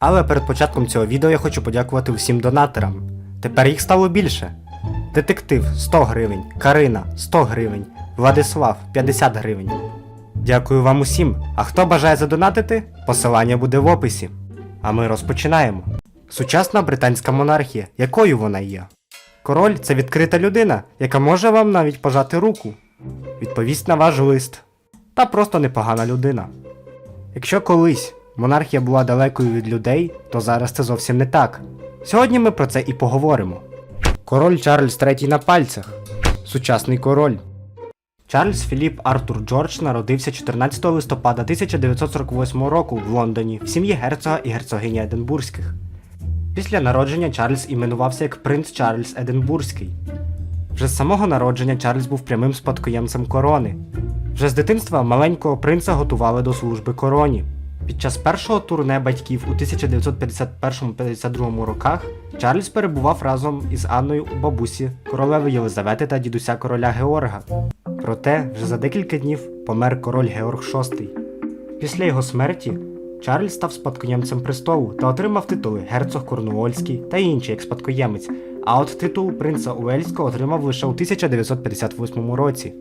Але перед початком цього відео я хочу подякувати всім донаторам. Тепер їх стало більше. Детектив 100 гривень, Карина 100 гривень, Владислав 50 гривень. Дякую вам усім. А хто бажає задонатити, посилання буде в описі. А ми розпочинаємо. Сучасна британська монархія, якою вона є? Король це відкрита людина, яка може вам навіть пожати руку, відповість на ваш лист. Та просто непогана людина. Якщо колись монархія була далекою від людей, то зараз це зовсім не так. Сьогодні ми про це і поговоримо. Король Чарльз III на пальцях. Сучасний король. Чарльз Філіп Артур Джордж народився 14 листопада 1948 року в Лондоні в сім'ї герцога і герцогині Единбурзьких. Після народження Чарльз іменувався як принц Чарльз Единбурзький. Вже з самого народження Чарльз був прямим спадкоємцем корони. Вже з дитинства маленького принца готували до служби короні. Під час першого турне батьків у 1951-52 роках Чарльз перебував разом із Анною у бабусі королеви Єлизавети та дідуся короля Георга. Проте вже за декілька днів помер король Георг VI. Після його смерті Чарльз став спадкоємцем престолу та отримав титули герцог Корнуольський та інший як спадкоємець, а от титул принца Уельського отримав лише у 1958 році,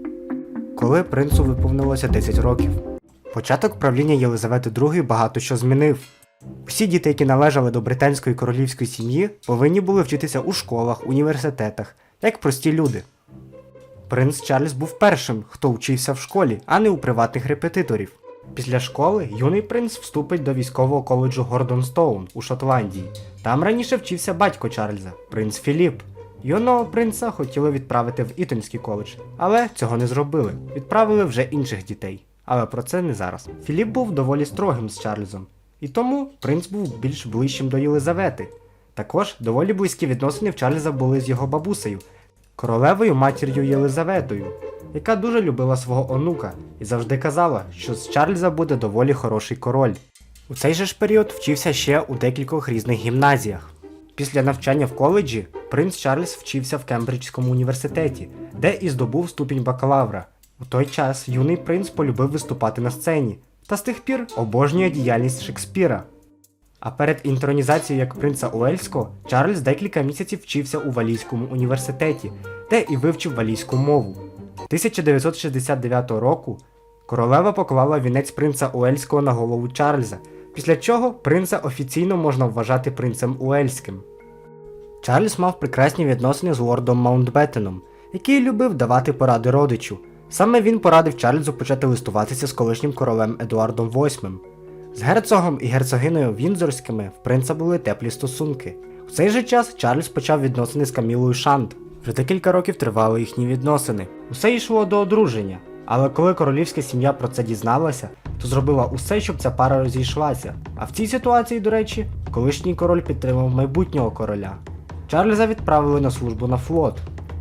коли принцу виповнилося 10 років. Початок правління Єлизавети II багато що змінив. Усі діти, які належали до британської королівської сім'ї, повинні були вчитися у школах, університетах, як прості люди. Принц Чарльз був першим, хто вчився в школі, а не у приватних репетиторів. Після школи юний принц вступить до військового коледжу Гордонстоун у Шотландії. Там раніше вчився батько Чарльза, принц Філіп. Юного принца хотіли відправити в Ітонський коледж, але цього не зробили. Відправили вже інших дітей. Але про це не зараз. Філіп був доволі строгим з Чарльзом, і тому принц був більш ближчим до Єлизавети. Також доволі близькі відносини в Чарльза були з його бабусею, королевою матір'ю Єлизаветою, яка дуже любила свого онука і завжди казала, що з Чарльза буде доволі хороший король. У цей же ж період вчився ще у декількох різних гімназіях. Після навчання в коледжі принц Чарльз вчився в Кембриджському університеті, де і здобув ступінь бакалавра. У той час юний принц полюбив виступати на сцені та з тих пір обожнює діяльність Шекспіра. А перед інтронізацією як принца Уельського Чарльз декілька місяців вчився у Валійському університеті, де і вивчив валійську мову. 1969 року королева поклала вінець принца Уельського на голову Чарльза, після чого принца офіційно можна вважати принцем Уельським. Чарльз мав прекрасні відносини з лордом Маунтбеттеном, який любив давати поради родичу. Саме він порадив Чарльзу почати листуватися з колишнім королем Едуардом VIII. З герцогом і герцогинею Віндзорськими в принца були теплі стосунки. У цей же час Чарльз почав відносини з Камілою Шант. Вже декілька років тривали їхні відносини. Усе йшло до одруження. Але коли королівська сім'я про це дізналася, то зробила усе, щоб ця пара розійшлася. А в цій ситуації, до речі, колишній король підтримав майбутнього короля. Чарльза відправили на службу на флот,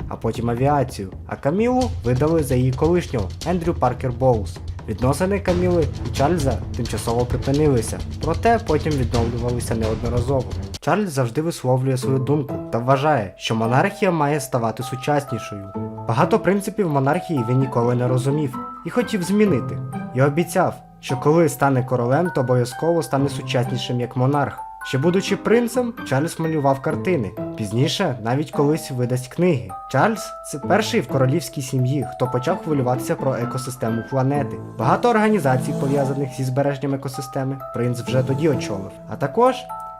а потім авіацію, а Камілу видали за її колишнього Ендрю Паркер Боус. Відносини Каміли і Чарльза тимчасово припинилися, проте потім відновлювалися неодноразово. Чарльз завжди висловлює свою думку та вважає, що монархія має ставати сучаснішою. Багато принципів монархії він ніколи не розумів і хотів змінити. І обіцяв, що коли стане королем, то обов'язково стане сучаснішим як монарх. Ще будучи принцем, Чарльз малював картини. Пізніше навіть колись видасть книги. Чарльз це перший в королівській сім'ї, хто почав хвилюватися про екосистему планети. Багато організацій, пов'язаних зі збереженням екосистеми, принц вже тоді очолив. А також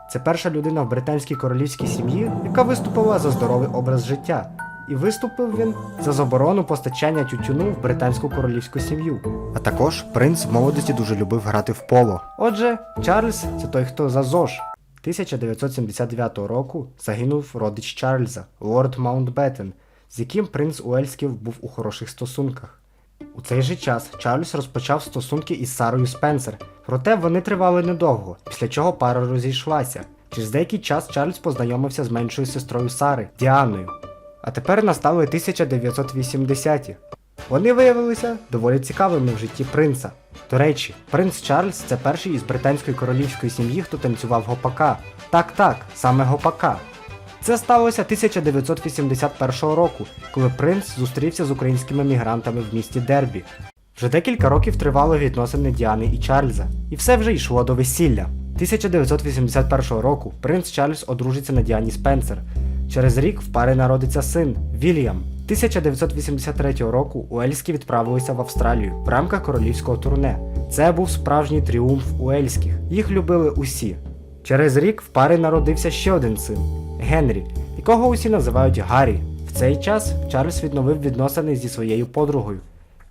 це перша людина в британській королівській сім'ї, яка виступила за здоровий образ життя. І виступив він за заборону постачання тютюну в британську королівську сім'ю. А також принц в молодості дуже любив грати в поло. Отже, Чарльз це той, хто за ЗОЖ. 1979 року загинув родич Чарльза, лорд Маунтбеттен, з яким принц Уельський був у хороших стосунках. У цей же час Чарльз розпочав стосунки із Сарою Спенсер, проте вони тривали недовго, після чого пара розійшлася. Через деякий час Чарльз познайомився з меншою сестрою Сари Діаною. А тепер настали 1980-ті. Вони виявилися доволі цікавими в житті принца. До речі, принц Чарльз це перший із британської королівської сім'ї, хто танцював гопака. Так, так, саме гопака. Це сталося 1981 року, коли принц зустрівся з українськими мігрантами в місті Дербі. Вже декілька років тривали відносини Діани і Чарльза, і все вже йшло до весілля. 1981 року принц Чарльз одружиться на Діані Спенсер. Через рік в пари народиться син Вільям. 1983 року Уельські відправилися в Австралію в рамках королівського турне. Це був справжній тріумф Уельських. Їх любили усі. Через рік в пари народився ще один син Генрі, якого усі називають Гаррі. В цей час Чарльз відновив відносини зі своєю подругою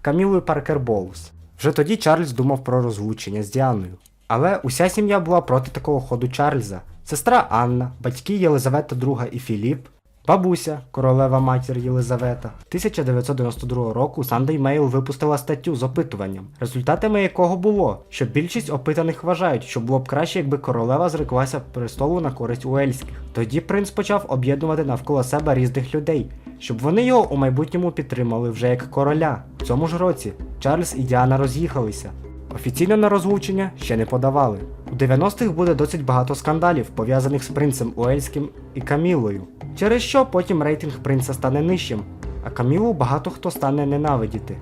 Камілою Паркер Боулс. Вже тоді Чарльз думав про розлучення з Діаною. Але уся сім'я була проти такого ходу Чарльза. Сестра Анна, батьки Єлизавета II і Філіп, бабуся, королева матір Єлизавета. 1992 року Sunday Mail випустила статтю з опитуванням, результатами якого було, що більшість опитаних вважають, що було б краще, якби королева зреклася престолу на користь уельських. Тоді принц почав об'єднувати навколо себе різних людей, щоб вони його у майбутньому підтримали вже як короля. В цьому ж році Чарльз і Діана роз'їхалися. Офіційно на розлучення ще не подавали. У 90-х буде досить багато скандалів, пов'язаних з принцем Уельським і Камілою, через що потім рейтинг принца стане нижчим, а Камілу багато хто стане ненавидіти.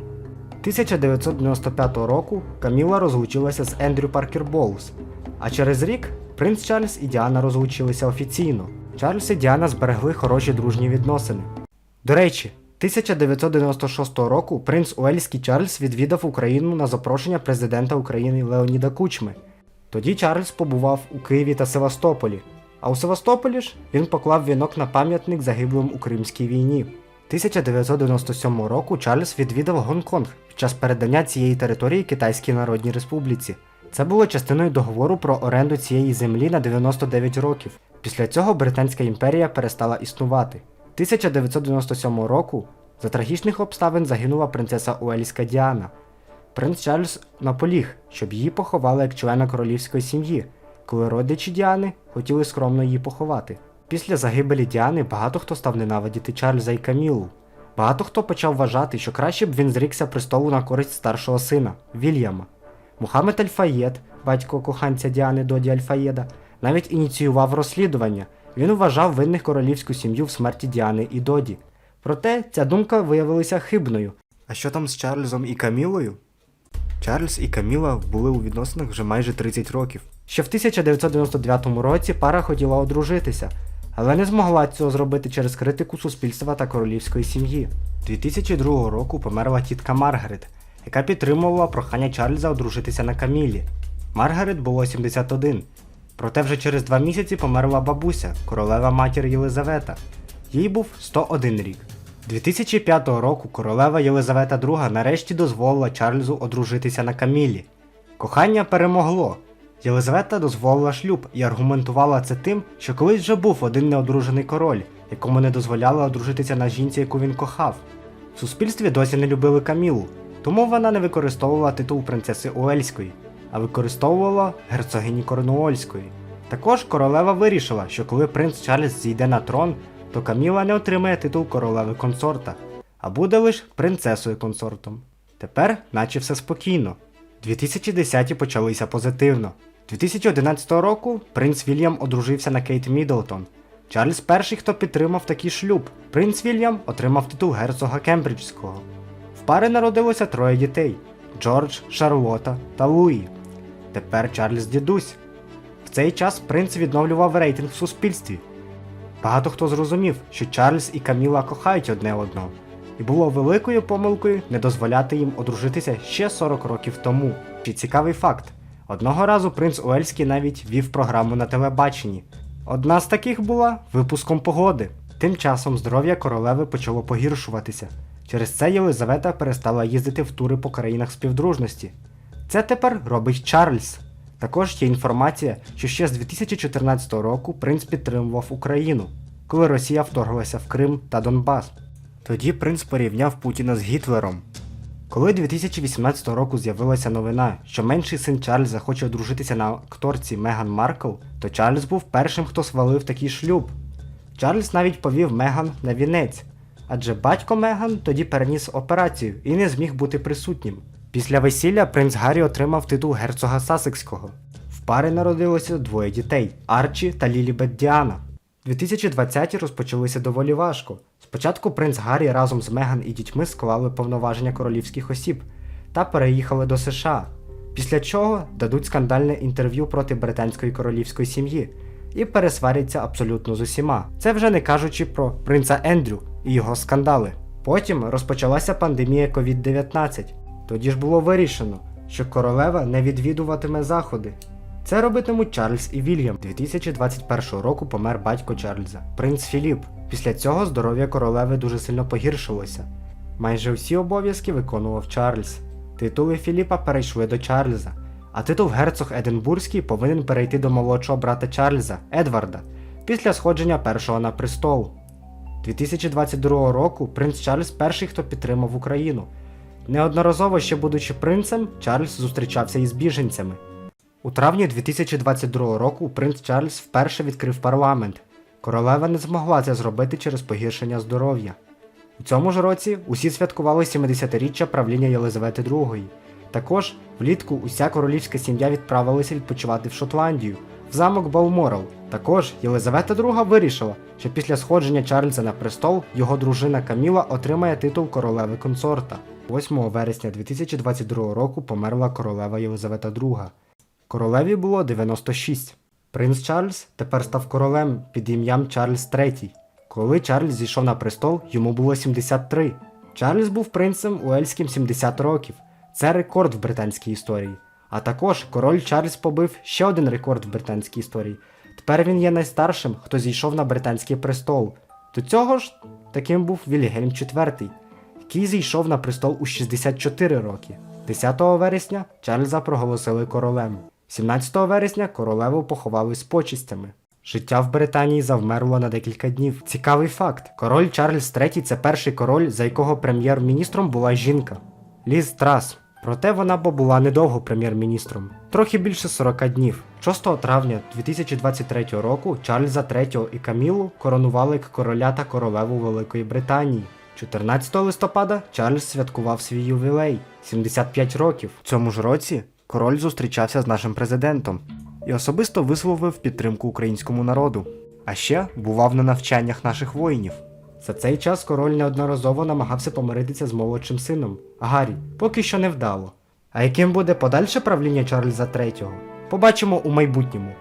1995 року Каміла розлучилася з Ендрю Паркер Боулс, а через рік принц Чарльз і Діана розлучилися офіційно. Чарльз і Діана зберегли хороші дружні відносини. До речі, 1996 року принц Уельський Чарльз відвідав Україну на запрошення президента України Леоніда Кучми. Тоді Чарльз побував у Києві та Севастополі, а у Севастополі ж він поклав вінок на пам'ятник загиблим у Кримській війні. 1997 року Чарльз відвідав Гонконг під час передання цієї території Китайській Народній Республіці. Це було частиною договору про оренду цієї землі на 99 років. Після цього Британська імперія перестала існувати. 1997 року за трагічних обставин загинула принцеса Уельська Діана. Принц Чарльз наполіг, щоб її поховали як члена королівської сім'ї, коли родичі Діани хотіли скромно її поховати. Після загибелі Діани багато хто став ненавидіти Чарльза і Камілу. Багато хто почав вважати, що краще б він зрікся престолу на користь старшого сина Вільяма. Мухаммед Альфаєд, батько коханця Діани Доді Альфаєда, навіть ініціював розслідування. Він вважав винних королівську сім'ю в смерті Діани і Доді. Проте ця думка виявилася хибною. А що там з Чарльзом і Камілою? Чарльз і Каміла були у відносинах вже майже 30 років. Ще в 1999 році пара хотіла одружитися, але не змогла цього зробити через критику суспільства та королівської сім'ї. 2002 року померла тітка Маргарет, яка підтримувала прохання Чарльза одружитися на Камілі. Маргарет було 71. Проте вже через два місяці померла бабуся, королева матір Єлизавета. Їй був 101 рік. 2005 року королева Єлизавета II нарешті дозволила Чарльзу одружитися на Камілі. Кохання перемогло. Єлизавета дозволила шлюб і аргументувала це тим, що колись вже був один неодружений король, якому не дозволяли одружитися на жінці, яку він кохав. В суспільстві досі не любили Камілу, тому вона не використовувала титул принцеси Уельської, а використовувала герцогині Корнуольської. Також королева вирішила, що коли принц Чарльз зійде на трон, то Каміла не отримає титул королеви консорта, а буде лише принцесою консортом. Тепер, наче все спокійно. 2010-ті почалися позитивно. 2011 року принц Вільям одружився на Кейт Міддлтон. Чарльз перший, хто підтримав такий шлюб. Принц Вільям отримав титул герцога Кембриджського. В пари народилося троє дітей: Джордж, Шарлота та Луї. Тепер Чарльз дідусь. В цей час принц відновлював рейтинг в суспільстві. Багато хто зрозумів, що Чарльз і Каміла кохають одне одного, і було великою помилкою не дозволяти їм одружитися ще 40 років тому. Чи цікавий факт: одного разу принц Уельський навіть вів програму на телебаченні. Одна з таких була випуском погоди. Тим часом здоров'я королеви почало погіршуватися. Через це Єлизавета перестала їздити в тури по країнах співдружності. Це тепер робить Чарльз. Також є інформація, що ще з 2014 року принц підтримував Україну, коли Росія вторглася в Крим та Донбас. Тоді принц порівняв Путіна з Гітлером. Коли 2018 року з'явилася новина, що менший син Чарльза хоче одружитися на акторці Меган Маркл, то Чарльз був першим, хто свалив такий шлюб. Чарльз навіть повів Меган на вінець, адже батько Меган тоді переніс операцію і не зміг бути присутнім. Після весілля принц Гаррі отримав титул герцога Сасекського. В пари народилося двоє дітей Арчі та Лілібет Діана. 2020-ті розпочалися доволі важко. Спочатку принц Гаррі разом з Меган і дітьми склали повноваження королівських осіб та переїхали до США. після чого дадуть скандальне інтерв'ю проти британської королівської сім'ї і пересваряться абсолютно з усіма. Це вже не кажучи про принца Ендрю і його скандали. Потім розпочалася пандемія COVID-19. Тоді ж було вирішено, що королева не відвідуватиме заходи. Це робитимуть Чарльз і Вільям. 2021 року помер батько Чарльза, принц Філіп. Після цього здоров'я королеви дуже сильно погіршилося. Майже всі обов'язки виконував Чарльз. Титули Філіпа перейшли до Чарльза, а титул герцог Единбурзький повинен перейти до молодшого брата Чарльза, Едварда, після сходження першого на престол. 2022 року принц Чарльз перший, хто підтримав Україну. Неодноразово ще будучи принцем, Чарльз зустрічався із біженцями. У травні 2022 року принц Чарльз вперше відкрив парламент. Королева не змогла це зробити через погіршення здоров'я. У цьому ж році усі святкували 70-річчя правління Єлизавети II. Також влітку уся королівська сім'я відправилася відпочивати в Шотландію, замок Балморал. Також Єлизавета II вирішила, що після сходження Чарльза на престол його дружина Каміла отримає титул королеви консорта. 8 вересня 2022 року померла королева Єлизавета II. Королеві було 96. Принц Чарльз тепер став королем під ім'ям Чарльз III. Коли Чарльз зійшов на престол, йому було 73. Чарльз був принцем Уельським 70 років. Це рекорд в британській історії. А також король Чарльз побив ще один рекорд в британській історії. Тепер він є найстаршим, хто зійшов на британський престол. До цього ж таким був Вільгельм IV, який зійшов на престол у 64 роки. 10 вересня Чарльза проголосили королем. 17 вересня королеву поховали з почистями. Життя в Британії завмерло на декілька днів. Цікавий факт: король Чарльз III це перший король, за якого прем'єр-міністром була жінка Ліз Трас. Проте вона була недовго прем'єр-міністром, трохи більше 40 днів. 6 травня 2023 року Чарльза III і Камілу коронували як короля та королеву Великої Британії. 14 листопада Чарльз святкував свій ювілей 75 років. В цьому ж році король зустрічався з нашим президентом і особисто висловив підтримку українському народу. А ще бував на навчаннях наших воїнів. За цей час король неодноразово намагався помиритися з молодшим сином Гаррі, поки що не вдало. А яким буде подальше правління Чарльза III? Побачимо у майбутньому.